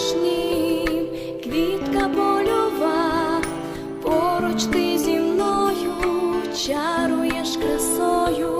страшним, квітка польова, поруч ти зі мною чаруєш красою.